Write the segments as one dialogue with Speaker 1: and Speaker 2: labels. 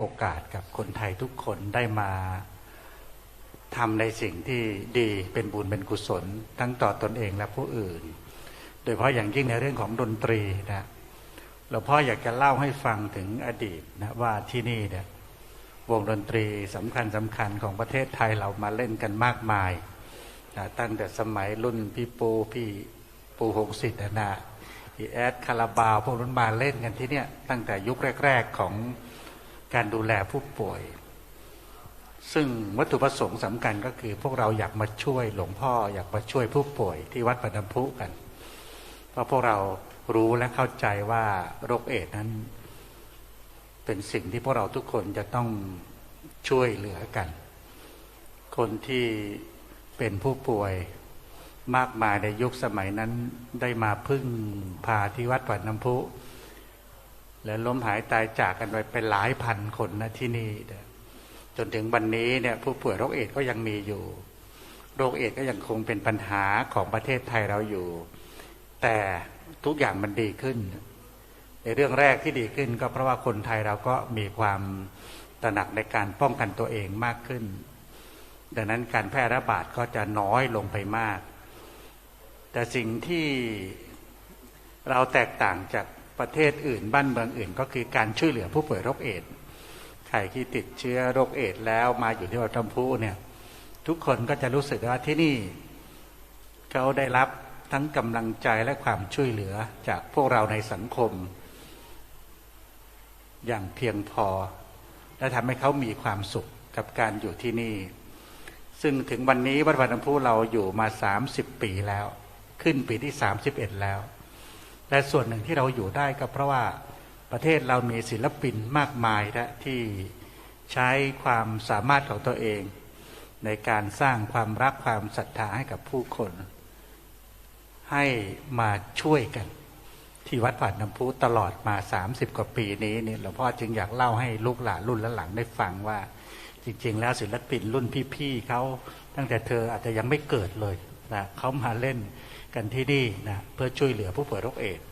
Speaker 1: โอกาสกับคนไทยทุกคนได้มาทำในสิ่งที่ดีเป็นบุญเป็นกุศล ทั้งต่อตนเองและผู้อื่น โดยเฉพาะอย่างยิ่งในเรื่องของดนตรีนะหลวงพ่ออยากจะเล่าให้ฟังถึงอดีตนะว่าที่นี่เนี่ยวงดนตรีสำคัญสำคัญของประเทศไทยเรามาเล่นกันมากมายนะตั้งแต่สมัยรุ่นพี่ปูพี่ปูหงสิทธิ์นะพี่แอดคาราบาวพวกนั้นมาเล่นกันที่เนี่ยตั้งแต่ยุคแรก ๆของ การดูแลผู้ป่วย ซึ่งวัตถุประสงค์สำคัญก็คือ พวกเราอยากมาช่วยหลวงพ่ออยากมาช่วยผู้ป่วยที่วัดปฐมพุกัน เพราะพวกเรารู้และเข้าใจว่าโรคเอดนั้น เป็นสิ่งที่พวกเราทุกคนจะต้องช่วยเหลือกัน คนที่เป็นผู้ป่วยมากมายในยุคสมัยนั้นได้มาพึ่งพาที่วัดปัดน้ำพุ และล้มหายตายจากกันไปเป็นหลายพันคนนะที่นี่จนถึงวันนี้เนี่ยผู้ป่วยโรคเอดส์ก็ยังมีอยู่ โรคเอดส์ก็ยังคงเป็นปัญหาของประเทศไทยเราอยู่ แต่ทุกอย่างมันดีขึ้น ในเรื่องแรกที่ดีขึ้น ก็เพราะว่าคนไทยเราก็มีความตระหนักในการป้องกันตัวเองมากขึ้น ดังนั้นการแพร่ระบาดก็จะน้อยลงไปมาก แต่สิ่งที่เราแตกต่างจาก ประเทศอื่น บ้านเมืองอื่น ก็คือการช่วยเหลือผู้ป่วยโรคเอดส์ใครที่ติดเชื้อโรคเอดส์แล้วมาอยู่ที่วัดทำพุเนี่ยทุกคนก็จะรู้สึกว่าที่นี่เขาได้รับทั้งกำลังใจและความช่วยเหลือจากพวกเราในสังคม อย่างเพียงพอ และทำให้เขามีความสุขกับการอยู่ที่นี่ ซึ่งถึงวันนี้วัดวันน้ำพุเราอยู่มา 30 ปีแล้ว ขึ้นปีที่ 31 แล้ว และส่วนหนึ่งที่เราอยู่ได้ก็เพราะว่าประเทศเรามีศิลปินมากมายนะที่ใช้ความสามารถของตัวเอง ในการสร้างความรักความศรัทธาให้กับผู้คน ให้มาช่วยกัน ที่วัดป่าน้ำพุตลอดมา 30 กว่าปีนี้เนี่ยหลวงพ่อจึงอยากเล่าให้ลูกหลานรุ่นหลังได้ฟังว่า จริง ๆ แล้วศิลปินรุ่นพี่ๆเขาตั้งแต่เธออาจจะยังไม่เกิดเลย นะเขามาเล่นกันที่นี่นะเพื่อช่วยเหลือผู้ป่วยโรคเอดส์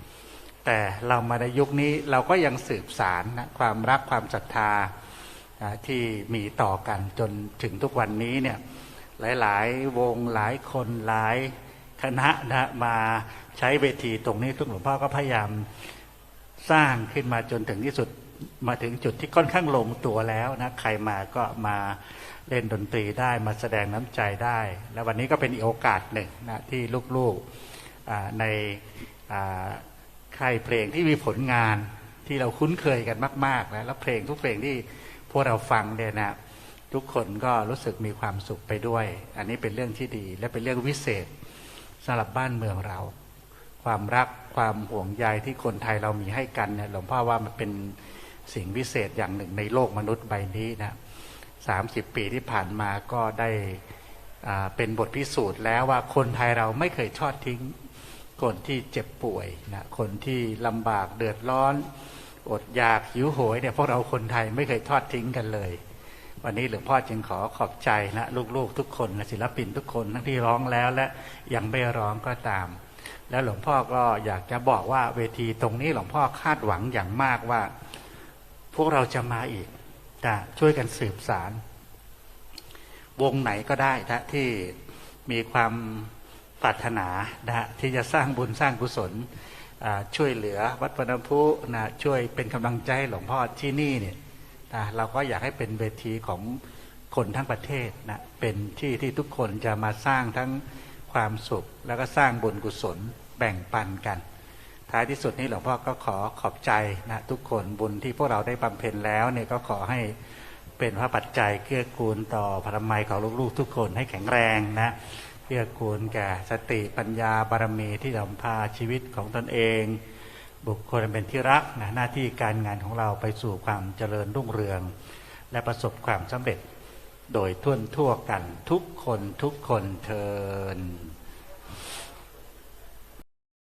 Speaker 1: แต่เรามาในยุคนี้เราก็ยังสืบสารนะความรักความศรัทธานะที่มีต่อกันจนถึงทุกวันนี้เนี่ยหลาย ๆ วงหลายคนหลายคณะนะมาใช้เวทีตรงนี้ทุกหลวงพ่อก็พยายามสร้างขึ้นมาจนถึงที่สุด มาถึงจุดที่ค่อนข้างลงตัวแล้วนะใครมาก็มาเล่นดนตรีได้มาแสดงน้ำใจได้ และวันนี้ก็เป็นอีโอกาสหนึ่งนะที่ลูกๆในค่ายเพลงที่มีผลงานที่เราคุ้นเคยกันมากๆนะแล้วเพลงทุกเพลงที่พวกเราฟังเนี่ยนะทุกคนก็รู้สึกมีความสุขไปด้วย อันนี้เป็นเรื่องที่ดี และเป็นเรื่องวิเศษสำหรับบ้านเมืองเรา ความรักความห่วงใยที่คนไทยเรามีให้กันเนี่ยหลวงพ่อว่ามันเป็น สิ่งวิเศษอย่างหนึ่งในโลกมนุษย์ใบนี้นะสามสิบปีที่ผ่านมาก็ได้เป็นบทพิสูจน์แล้วว่าคนไทยเราไม่เคยทอดทิ้ง คนที่เจ็บป่วยนะคนที่ลำบากเดือดร้อน อดอยากหิวโหยเนี่ยพวกเราคนไทยไม่เคยทอดทิ้งกันเลย วันนี้หลวงพ่อจึงขอขอบใจนะลูกๆทุกคนและศิลปินทุกคนทั้งที่ร้องแล้วและยังไม่ร้องก็ตาม แล้วหลวงพ่อก็อยากจะบอกว่าเวทีตรงนี้หลวงพ่อคาดหวังอย่างมากว่า พวกเราจะมาอีกนะช่วยกันสืบสาร วงไหนก็ได้นะที่มีความปรารถนานะที่จะสร้างบุญสร้างกุศลช่วยเหลือวัดปนพุนะช่วยเป็นกำลังใจให้หลวงพ่อที่นี่เนี่ยนะเราก็อยากให้เป็นเวทีของคนทั้งประเทศนะเป็นที่ที่ทุกคนจะมาสร้างทั้งความสุข แล้วก็สร้างบุญกุศลแบ่งปันกัน ท้ายที่สุดนี้หลวงพ่อก็ขอขอบใจนะทุกคนบุญที่พวกเราได้บำเพ็ญแล้วเนี่ยก็ขอให้เป็นพระปัจจัยเกื้อกูลต่อพรมัยของลูกๆทุกคนให้แข็งแรงนะเกื้อกูลแก่สติปัญญาบารมีที่นำพาชีวิตของตนเอง บุคคลเป็นที่รักนะหน้าที่การงานของเราไปสู่ความเจริญรุ่งเรือง และประสบความสำเร็จโดยทั่วทั่วกันทุกคนทุกคนเทิน